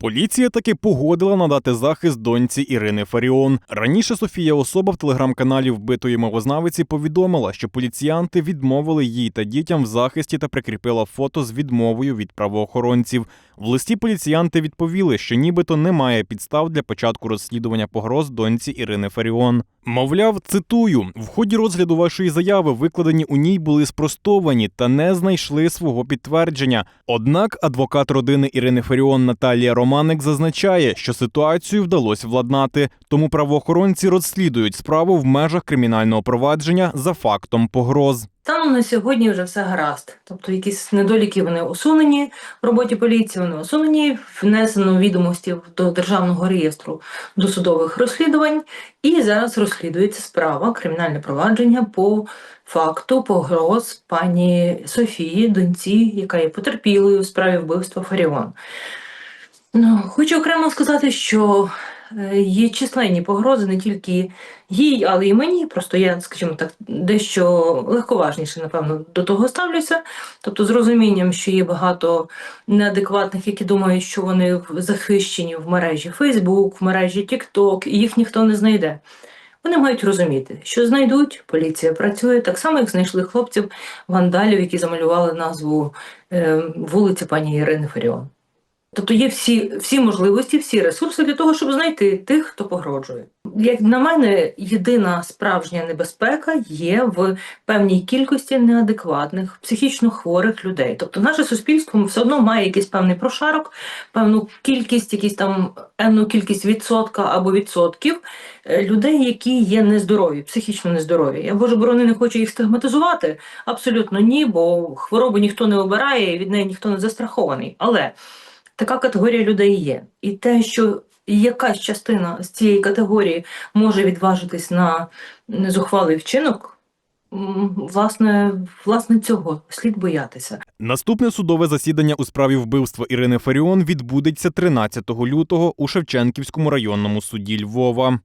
Поліція таки погодила надати захист доньці Ірини Фаріон. Раніше Софія Особа в телеграм-каналі вбитої мовознавиці повідомила, що поліціянти відмовили їй та дітям в захисті та прикріпила фото з відмовою від правоохоронців. В листі поліціянти відповіли, що нібито немає підстав для початку розслідування погроз доньці Ірини Фаріон. Мовляв, цитую: в ході розгляду вашої заяви викладені у ній були спростовані та не знайшли свого підтвердження. Однак адвокат родини Ірини Фаріон Наталія Романик зазначає, що ситуацію вдалося владнати, тому правоохоронці розслідують справу в межах кримінального провадження за фактом погроз. Станом на сьогодні вже все гаразд. Тобто якісь недоліки вони усунені в роботі поліції, вони усунені, внесено відомості до державного реєстру досудових розслідувань, і зараз розслідується справа кримінальне провадження по факту погроз пані Софії, доньці, яка є потерпілою у справі вбивства Фаріон. Ну, хочу окремо сказати, що е, є численні погрози не тільки їй, але й мені. Просто я, скажімо так, дещо легковажніше, напевно, до того ставлюся. Тобто, з розумінням, що є багато неадекватних, які думають, що вони захищені в мережі Facebook, в мережі TikTok, і їх ніхто не знайде. Вони мають розуміти, що знайдуть, поліція працює так само, як знайшли хлопців вандалів, які замалювали назву е, вулиці пані Ірини Фаріон. Тобто є всі, всі можливості, всі ресурси для того, щоб знайти тих, хто погрожує. Як на мене, єдина справжня небезпека є в певній кількості неадекватних, психічно хворих людей. Тобто, наше суспільство все одно має якийсь певний прошарок, певну кількість, якісь там енну кількість відсотка або відсотків е, людей, які є нездорові, психічно нездорові. Я боже борони не хочу їх стигматизувати. Абсолютно ні, бо хворобу ніхто не обирає, і від неї ніхто не застрахований. Але така категорія людей є. І те, що якась частина з цієї категорії може відважитись на зухвалий вчинок, власне, власне, цього слід боятися. Наступне судове засідання у справі вбивства Ірини Фаріон відбудеться 13 лютого у Шевченківському районному суді Львова.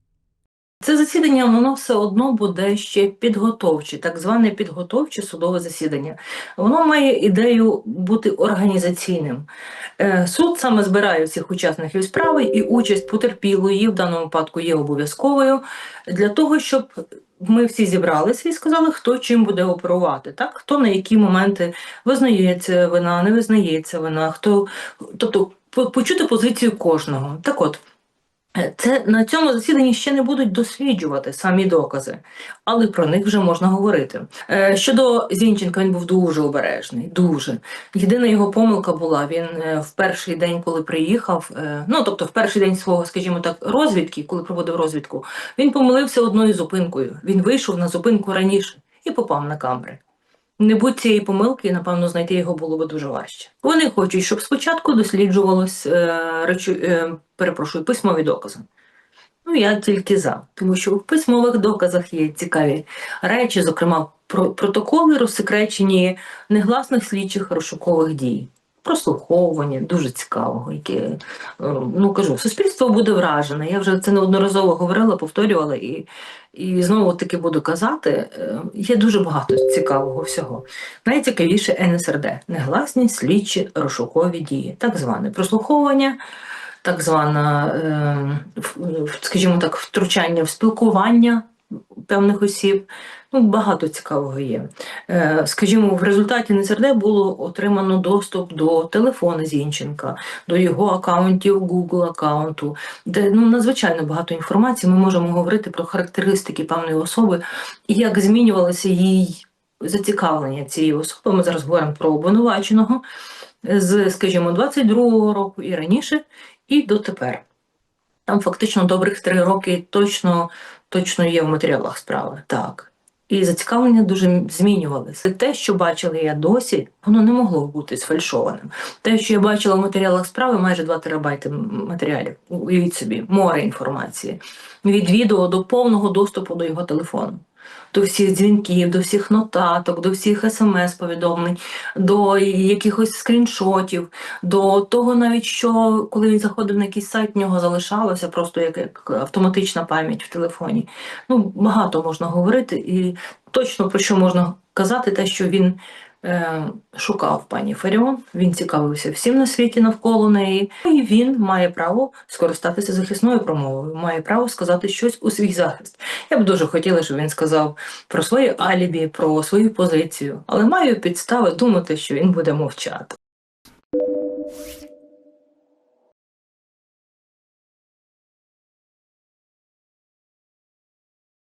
Це засідання воно все одно буде ще підготовче, так зване підготовче судове засідання. Воно має ідею бути організаційним. Е, Суд саме збирає всіх учасників справи, і участь потерпілої в даному випадку є обов'язковою для того, щоб ми всі зібралися і сказали, хто чим буде оперувати, так хто на які моменти визнається вина, не визнається вина, хто тобто почути позицію кожного. Так от. Це на цьому засіданні ще не будуть досліджувати самі докази, але про них вже можна говорити. Е, Щодо Зінченка, він був дуже обережний, дуже. Єдина його помилка була, він е, в перший день, коли приїхав, е, ну тобто в перший день свого, скажімо так, розвідки, коли проводив розвідку, він помилився одною зупинкою. Він вийшов на зупинку раніше і попав на камери. Не будь цієї помилки, напевно, знайти його було би дуже важче. Вони хочуть, щоб спочатку досліджувалось е, речу, е, перепрошую, письмові докази. Ну, я тільки за, тому що в письмових доказах є цікаві речі, зокрема, про протоколи розсекречені негласних слідчих розшукових дій. Прослуховування дуже цікавого, яке е, ну кажу, суспільство буде вражене. Я вже це неодноразово говорила, повторювала і, і знову таки буду казати. е, Є дуже багато цікавого всього. Найцікавіше НСРД негласні слідчі розшукові дії, так зване прослуховування, так зване, скажімо так, втручання в спілкування певних осіб. Ну, багато цікавого є. Е, Скажімо, в результаті НСРД було отримано доступ до телефону Зінченка, до його акаунтів, Google акаунту, де ну надзвичайно багато інформації. Ми можемо говорити про характеристики певної особи і як змінювалося їй зацікавлення цієї особи. Ми зараз говоримо про обвинуваченого з, скажімо, 22-го року і раніше, і дотепер. Там фактично добрих три роки точно, точно є в матеріалах справи. Так. І зацікавлення дуже змінювалося. Те, що бачила я досі, воно не могло бути сфальшованим. Те, що я бачила в матеріалах справи, майже 2 терабайти матеріалів. Уявіть собі, море інформації. Від відео до повного доступу до його телефону. До всіх дзвінків, до всіх нотаток, до всіх смс-повідомлень, до якихось скріншотів, до того навіть, що коли він заходив на якийсь сайт, в нього залишалося просто як, як автоматична пам'ять в телефоні. Ну, багато можна говорити, і точно про що можна казати, те, що він шукав пані Фаріон, він цікавився всім на світі навколо неї, і він має право скористатися захисною промовою, має право сказати щось у свій захист. Я б дуже хотіла, щоб він сказав про своє алібі, про свою позицію, але маю підстави думати, що він буде мовчати.